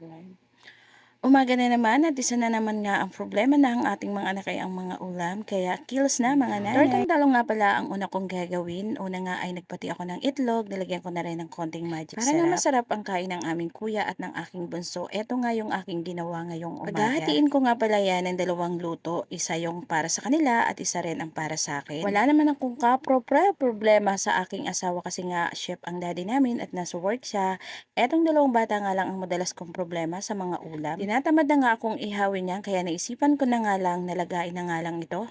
对。Umaga na naman at isa na naman nga ang problema na ang ating mga anak ay ang mga ulam. Kaya kills na mga nanay. Tortang talong nga pala ang una kong gagawin. Una nga ay nagpati ako ng itlog. Nilagyan ko na rin ng konting magic Para nga masarap ang kain ng aming kuya at ng aking bunso. Ito nga yung aking ginawa ngayong umaga. Paghahatiin ko nga pala yan ng dalawang luto. Isa yung para sa kanila at isa rin ang para sa akin. Wala naman akong kapro problema sa aking asawa kasi nga chef ang daddy namin at nasa work siya. Etong dalawang bata nga lang ang madalas kong problema sa mga ulam. Tinatamad na nga akong ihawin yan kaya naisipan ko na nga lang nalagain na nga lang ito.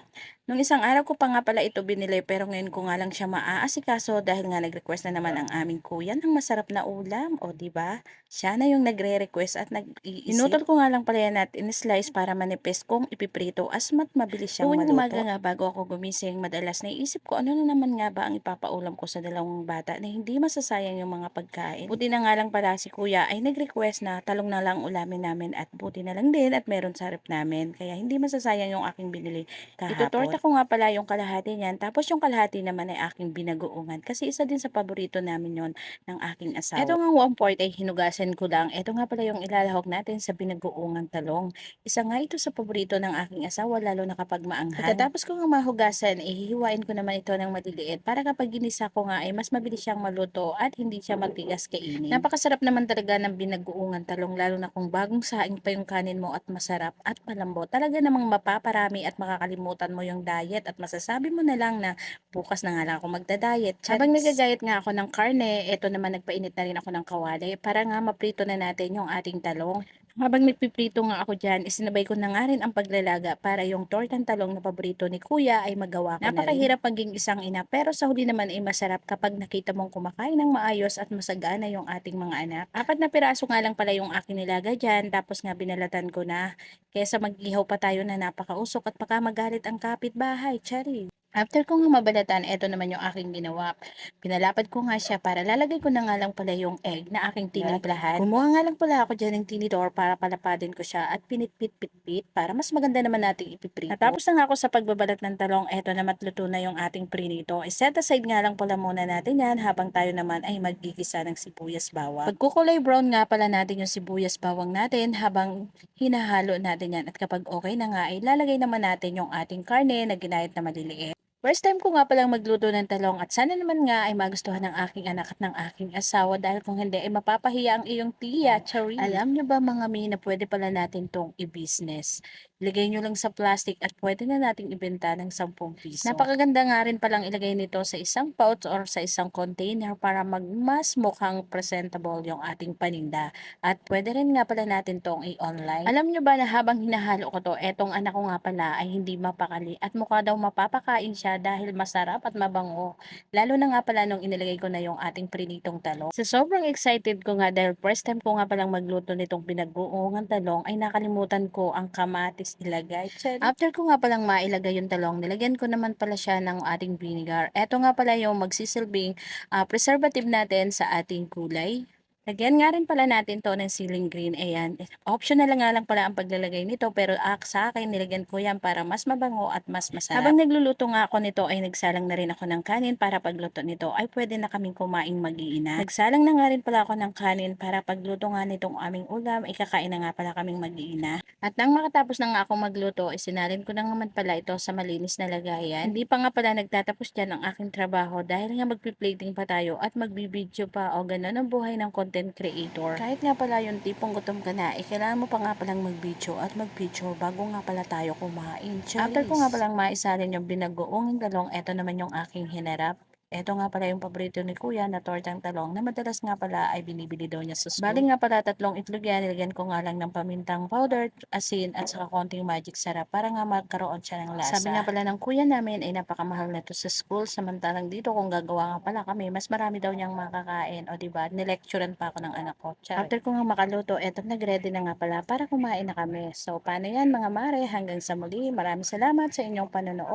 Nung isang araw ko pa nga pala ito binili pero ngayon ko nga lang siya maaasikaso dahil nga nag-request na naman ang aming kuya ng masarap na ulam. O di ba? Siya na yung nagre-request at nag-iisip. Inutol ko nga lang pala yan at in-slice para manipis kong ipiprito as mat mabilis siyang Tuwing maluto. umaga nga bago ako gumising madalas naisip ko ano na naman nga ba ang ipapaulam ko sa dalawang bata na hindi masasayang yung mga pagkain. Buti na nga lang pala si kuya ay nag-request na talong na lang ulamin namin at buti na lang din at meron sa rep namin. Kaya hindi masasayang yung aking binili kahapon. Itutorta ko nga pala yung kalahati niyan. Tapos yung kalahati naman ay aking binagoongan. Kasi isa din sa paborito namin yon ng aking asawa. Ito nga one fourth ay hinugasan ko lang. Ito nga pala yung ilalahok natin sa binagoongan talong. Isa nga ito sa paborito ng aking asawa lalo na kapag maanghang. Pagkatapos ko nga mahugasan, ihihiwain ko naman ito ng maliliit para kapag ginisa ko nga ay mas mabilis siyang maluto at hindi siya matigas kainin. Napakasarap naman talaga ng binagoongan talong lalo na kung bagong saing pa yung kanin mo at masarap at malambot. Talaga namang mapaparami at makakalimutan mo yung diet at masasabi mo na lang na bukas na nga lang ako magda-diet. Habang nagda-diet nga ako ng karne, eto naman nagpainit na rin ako ng kawali para nga maprito na natin yung ating talong. Habang nagpiprito nga ako dyan, isinabay ko na nga rin ang paglalaga para yung tortang talong na paborito ni kuya ay magawa ko. Napakahirap maging isang ina pero sa huli naman ay masarap kapag nakita mong kumakain ng maayos at masagana yung ating mga anak. Apat na piraso nga lang pala yung aking nilaga dyan tapos nga binalatan ko na kesa mag-ihaw pa tayo na napakausok at baka magalit ang kapitbahay. Chari. After ko nga mabalatan, eto naman yung aking ginawa. Pinalapad ko nga siya para lalagay ko na nga lang pala yung egg na aking tinimplahan. Kumuha nga lang pala ako dyan ng tinidor para palapadin ko siya at pinitpit-pitpit para mas maganda naman nating ipiprito. Natapos na nga ako sa pagbabalat ng talong, eto naman luto na yung ating prinito. I-set aside nga lang pala muna natin yan habang tayo naman ay magigisa ng sibuyas bawang. Pagkukulay brown nga pala natin yung sibuyas bawang natin habang hinahalo natin yan. At kapag okay na nga, ay lalagay naman natin yung ating karne na ginayat na maliliit. First time ko nga palang magluto ng talong at sana naman nga ay magustuhan ng aking anak at ng aking asawa dahil kung hindi ay mapapahiya ang iyong tiya, Chari. Alam nyo ba mga mi na pwede pala natin tong i-business? Ilagay nyo lang sa plastic at pwede na nating ibenta ng 10 piso. Napakaganda nga rin palang ilagay nito sa isang pouch or sa isang container para mag mas mukhang presentable yung ating paninda. At pwede rin nga pala natin tong i-online. Alam nyo ba na habang hinahalo ko to, etong anak ko nga pala ay hindi mapakali at mukha daw mapapakain siya dahil masarap at mabango. Lalo na nga pala nung inilagay ko na yung ating prinitong talong. So sobrang excited ko nga dahil first time ko nga palang magluto nitong pinag-uungan talong ay nakalimutan ko ang kamatis ilagay. After ko nga palang mailagay yung talong, nilagyan ko naman pala siya ng ating vinegar. Ito nga pala yung magsisilbing ah, preservative natin sa ating kulay. Lagyan nga rin pala natin to ng ceiling green. Ayan. Optional lang nga lang pala ang paglalagay nito pero ak sa akin nilagyan ko yan para mas mabango at mas masarap. Habang nagluluto nga ako nito ay nagsalang na rin ako ng kanin para pagluto nito ay pwede na kaming kumain mag-iina. Nagsalang na nga rin pala ako ng kanin para pagluto nga nitong aming ulam ay kakain na nga pala kaming mag-iina. At nang makatapos na nga ako magluto, isinalin ko na naman pala ito sa malinis na lagayan. Hindi pa nga pala nagtatapos dyan ang aking trabaho dahil nga magpi-plating pa tayo at magbibideo pa o ganun ang buhay ng content creator. Kahit nga pala yung tipong gutom ka na, eh kailangan mo pa nga palang mag-video at mag-picture bago nga pala tayo kumain. After ko nga palang maisalin yung binagoong talong, eto naman yung aking hinarap. Ito nga pala yung paborito ni Kuya na tortang talong na madalas nga pala ay binibili daw niya sa school. Bali nga pala tatlong itlog yan, nilagyan ko nga lang ng pamintang powder, asin at saka konting magic sarap para nga magkaroon siya ng lasa. Sabi nga pala ng kuya namin ay napakamahal na to sa school samantalang dito kung gagawa nga pala kami, mas marami daw niyang makakain o diba, nilecturean pa ako ng anak ko. Char. After ko nga makaluto, eto nagready na nga pala para kumain na kami. So paano yan mga mare, hanggang sa muli, maraming salamat sa inyong panonood.